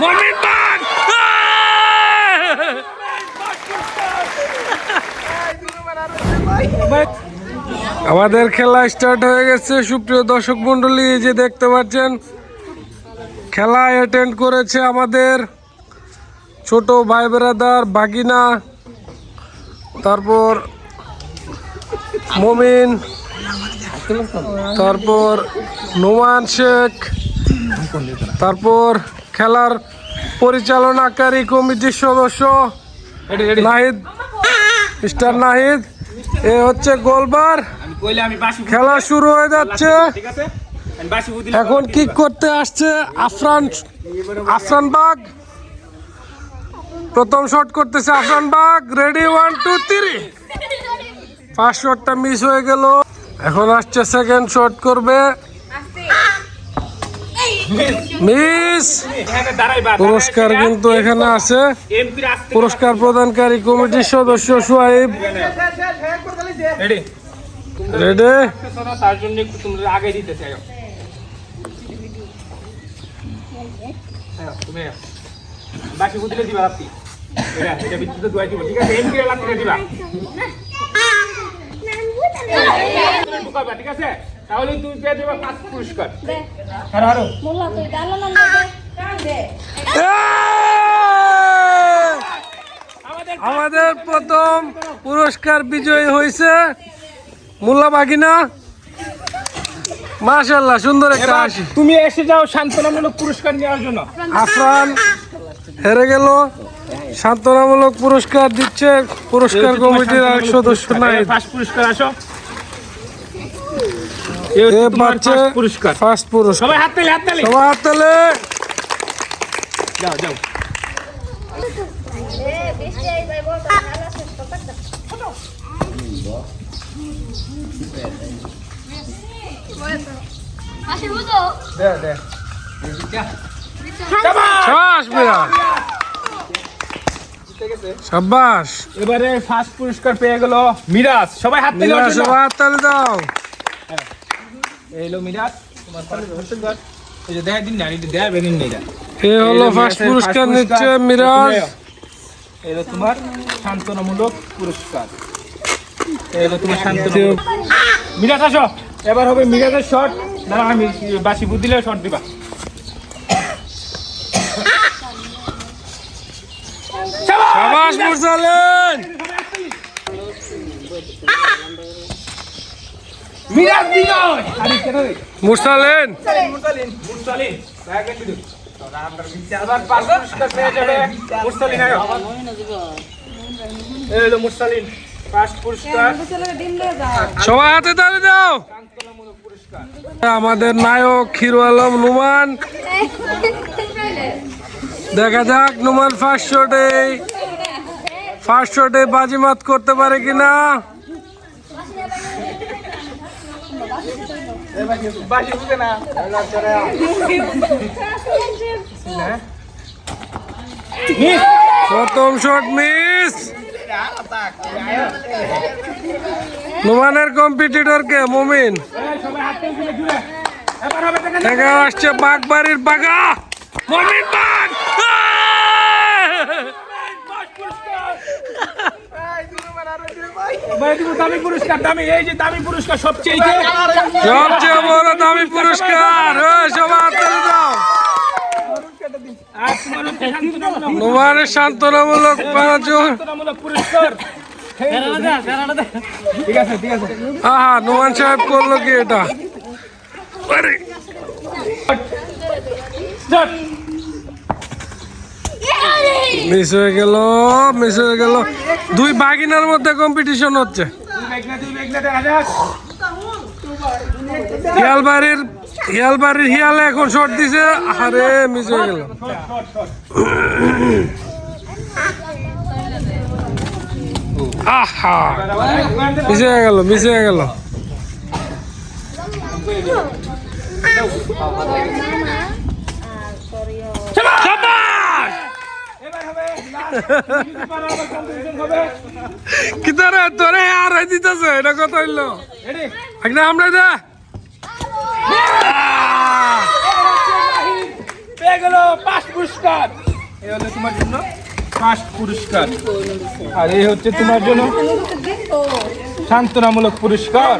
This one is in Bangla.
মমিন বাগ আমাদের খেলা স্টার্ট হয়ে গেছে। সুপ্রিয় দর্শক মন্ডলী যে দেখতে পাচ্ছেন, খেলা অ্যাটেন্ড করেছে আমাদের ছোট ভাই ব্রাদার বাগিনা, তারপর মমিন, তারপর নোমান শেখ, তারপর খেলার পরিচালনাকারী কমিটির সদস্য নাহিদ মিস্টার নাহিদ এ হচ্ছে গোলবার। খেলা শুরু হয়ে যাচ্ছে। এখন কিক করতে আসছে আফরান আফরান বাগ? প্রথম শট করতেছে Afran bug. Ready one two three first শটটা মিস হয়ে গেল। এখন আসছে সেকেন্ড শট করবে মিস পুরস্কার কিন্তু এখানে আছে। পুরস্কার প্রদানকারী কমিটির সদস্য সোহাইব। রেডি রেডি তার জন্য একটু তোমরা আগে দিতে চাই তুমি বাসি দিবা রাত্রি এটা এটা বিদ্যুৎ দুয়াই দিব ঠিক আছে এমপি রাত্রি দিবা ঢুকাবা ঠিক আছে তাহলে তুমি পেয়ে দেবা পাঁচ পুরস্কার। মোল্লা তুই ডালো না দে আমাদের প্রথম পুরস্কার বিজয়ী হয়েছে মোল্লা বাগিনা। মাশাল্লাহ সুন্দর একটা হাসি। তুমি এসে যাও সান্ত্বনামূলক পুরস্কার নেওয়ার জন্য। আফরান হেরে গেল। সান্ত্বনামূলক পুরস্কার দিচ্ছে পুরস্কার কমিটির এক সদস্য নাই ফার্স্ট পুরস্কার আসো। এ পাচ্ছে পুরস্কার। ফার্স্ট পুরস্কার। সবাই হাত তালি হাত তালি। তালে। যাও যাও। সাবাস এবারে ফার্স্ট পুরস্কার পেয়ে গেল মিরাজ। সবাই হাত তালি মিয়া অর্জন হাত তালে দাও। এই হলো মিরাজ তোমার first এই যে দেখা দিন না এটা দেয়া বেদিন নেই এটা। এ হলো ফার্স্ট পুরস্কার নিচ্ছে মিরাজ। এই হলো তোমার সান্ত্বনামূলক পুরস্কার। এই হলো তোমার শান্তনা মিরাজ আসো। এবার হবে মিরাজের শট না আমি বাসি বুদ্ধি দিলে শট দিবা। সাবাস মুরসালিন! মিরাজ বিজয়! আরে কেন রে? মুরসালিন! মুরসালিন। মুরসালিন হাতে তালে দাও! আমাদের নায়ক হিরো আলম নুমান। দেখা যাক নুমান ফার্স্ট শটে ফার্স্ট শটে বাজিমাত করতে পারে কিনা। বাসি বুঝে না প্রথম শট মিস নুমানের কম্পিটিটর কে, মুমিন। আসছে বাগবাড়ির বাগা মুমিন বাগ ভাই দিব দামি পুরস্কার সবচেয়ে সবচেয়ে দামি পুরস্কার সবার দাও নুমানের সান্ত্বনামূলক পাঁচ শান্তনামূলক পুরস্কার। ঠিক আছে ঠিক আছে আহা, নুমান সাহেব করল কি এটা? মিস হয়ে গেল, মিস হয়ে গেল। দুই বাগিনার মধ্যে কম্পিটিশন হচ্ছে। হিয়ালবাড়ির হিয়ালবাড়ির হিয়ালে এখন শট দিছে। আরে, মিস হয়ে গেল। আহা, মিস হয়ে গেল, মিস হয়ে গেল শাবাশ! এবার হবে last পারা আবার competition হবে কি তোরে তোরে আর দিতেছে এটা কত হইল? রেডি? আমরা পেয়ে গেল ফার্স্ট পুরস্কার। এই হলো তোমার জন্য ফার্স্ট পুরস্কার। আর এই হচ্ছে তোমার জন্য সান্ত্বনামূলক পুরস্কার।